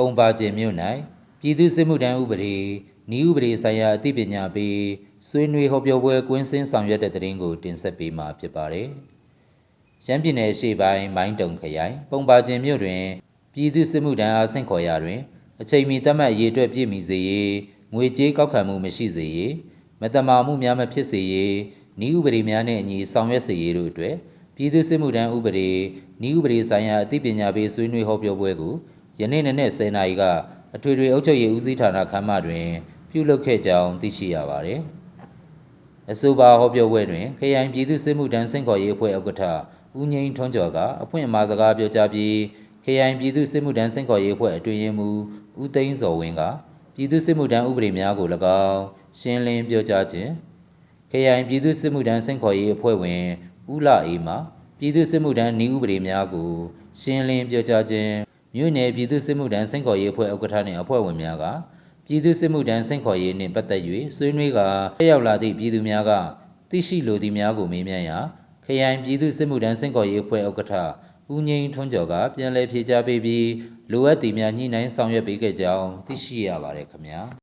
ပုံပါခြင်းမြို့၌ပြည်သူ့စစ်မှုထမ်းဥပဒေဤဥပဒေဆိုင်ရာအသိပညာပေးဆွေးနွေးဟောပြောပွဲကွင်းစင်းဆောင်ရွက်တဲ့တဲ့ရင်ကိုတင်ဆက်ပေးမှာဖြစ်ပါတယ်။ရှမ်းပြည်နယ်ရှေ့ပိုင်းမိုင်းတုံခရိုင်ပုံပါခြင်းမြို့တွင်ပြည်သူ့စစ်မှုထမ်းအားဆင့်ခေါ်ရာတွင် အချိန်မီသတ်မှတ်အရေးအတွက်ပြည့်မီစေရေးငွေကြေးကောက်ခံမှုမရှိစေရေးမတမာမှုများမဖြစ်စေရေးဤဥပဒေများနှင့်အညီဆောင်ရွက်စေရေးတို့အတွက်ပြည်သူ့စစ်မှုထမ်းဥပဒေဤဥပဒေဆိုင်ရာအသိပညာပေးဆွေးနွေးဟောပြောပွဲကို ယနေ့နေ့နဲ့10နာရီကအထွေထွေအုပ်ချုပ်ရေးဦးစီးဌာနခန်းမတွင် ပြုလုပ်ခဲ့ကြောင်းသိရှိရပါသည်အဆိုပါဟောပြောပွဲတွင်ခရိုင်ပြည်သူ့စစ်မှုထမ်းစင်ခေါ်ရေးအဖွဲ့ဥက္ကဋ္ဌဦးငိမ့်ထွန်းကျော်ကအဖွင့်အမှာစကားပြောကြားပြီးခရိုင်ပြည်သူ့စစ်မှုထမ်းစင်ခေါ်ရေးအဖွဲ့အတွင်ရေးမှူးဦးသိန်းစော်ဝင်းကပြည်သူ့စစ်မှုထမ်းဥပဒေများကို၎င်းရှင်းလင်းပြောကြားခြင်းခရိုင်ပြည်သူ့စစ်မှုထမ်းစင်ခေါ်ရေးအဖွဲ့ဝင်ဦးလာအေးမှပြည်သူ့စစ်မှုထမ်းဤဥပဒေများကိုရှင်းလင်းပြောကြားခြင်း မြို့နယ်ပြည်သူ့စစ်မှုထမ်းစင်ခေါ်ရေးအဖွဲ့ဥက္ကဋ္ဌနှင့်အဖွဲ့ဝင်များကပြည်သူ့စစ်မှုထမ်းစင်ခေါ်ရေးနှင့်ပတ်သက်၍ဆွေးနွေးကာတက်ရောက်လာသည့်ပြည်သူများကသိရှိလိုသည့်များကိုမေးမြန်းရာခရိုင်ပြည်သူ့စစ်မှုထမ်းစင်ခေါ်ရေးအဖွဲ့ဥက္ကဋ္ဌဦးငိမ့်ထွန်းကျော်ကပြန်လည်ဖြေကြားပေးပြီးလိုအပ်သည့်များညှိနှိုင်းဆောင်ရွက်ပေးခဲ့ကြောင်းသိရှိရပါတယ်ခင်ဗျာ